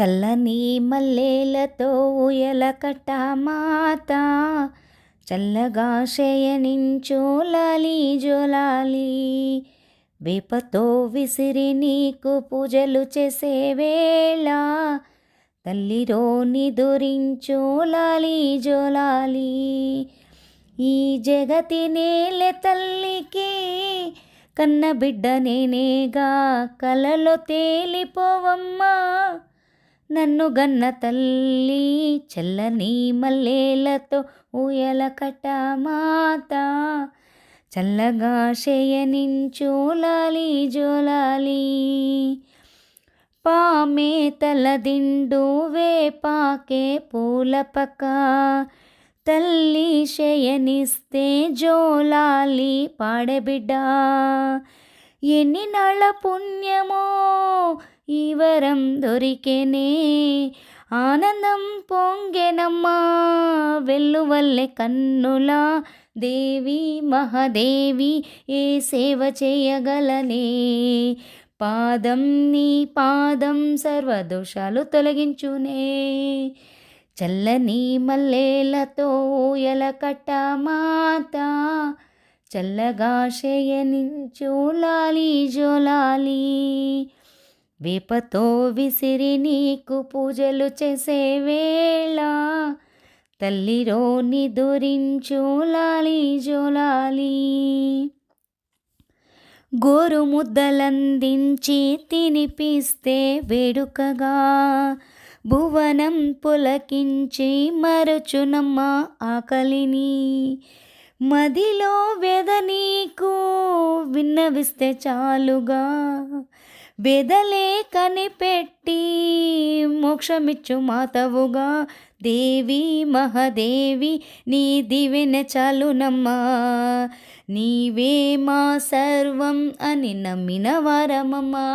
చల్లని మల్లెలతో ఉయలకట్ట మాత. చల్లగా శయనించు లాలి జోలాలి. వేపతో విసిరి నీకు పూజలు చేసే వేళ. తల్లిరో నిదురించు లాలి జోలాలి. ఈ జగతి నేల తల్లికి కన్న బిడ్డ నేనేగా కలలో తేలిపోవమ్మా. నన్ను గన్న తల్లి చల్లని మల్లేలతో ఊయల కట మాత. చల్లగా శయనించోలాలి జోలాలి. పామే తలదిండు వేపాకే పూల పక్క తల్లి శయనిస్తే జోలాలి పాడబిడ్డా ఎన్ని నాళ్ళ పుణ్యమో ఈ వరం దొరికెనే. ఆనందం పొంగెనమ్మా వెల్లువల్లె కన్నులా. దేవి మహాదేవి ఏ సేవ చేయగలనే. పాదం నీ పాదం సర్వదోషాలు తొలగించునే. చల్లని మల్లెలతో ఎలకట్ట మాతా చల్లగా శయనించు లాలి జోలాలి. వేపతో విసిరి నీకు పూజలు చేసే వేళ తల్లిరో నిదురించు లాలి జోలాలి. గోరు ముద్దలందించి తినిపిస్తే వేడుకగా భువనం పులకించి మరచునమ్మ ఆకలిని. మదిలో వెద నీకు విన్నవిస్తే చాలుగా. బెదలే కనిపెట్టి మోక్షమిచ్చు మాతవుగా. దేవి మహాదేవి నీ దివెన చాలునమ్మా. నీవే మా సర్వం అని నమ్మిన వారమమ్మా.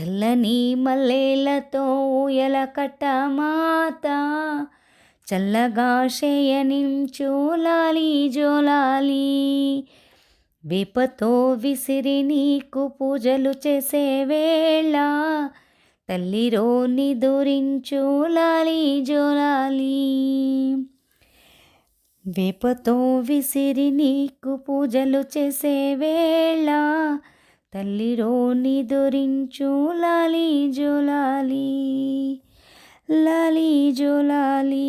చల్లని మల్లెలతో ఎలకట్ట మాతా. చల్లగా శయనించోలాలి జోలాలి. విపతో విసిరి నీకు పూజలు చేసే వేళ తల్లిరో నిదురించు జోలాలి. వేపతో విసిరి నీకు పూజలు చేసే వేళ తల్లిరో నిదురించు లాలి జోలాలి. లాలి జోలాలి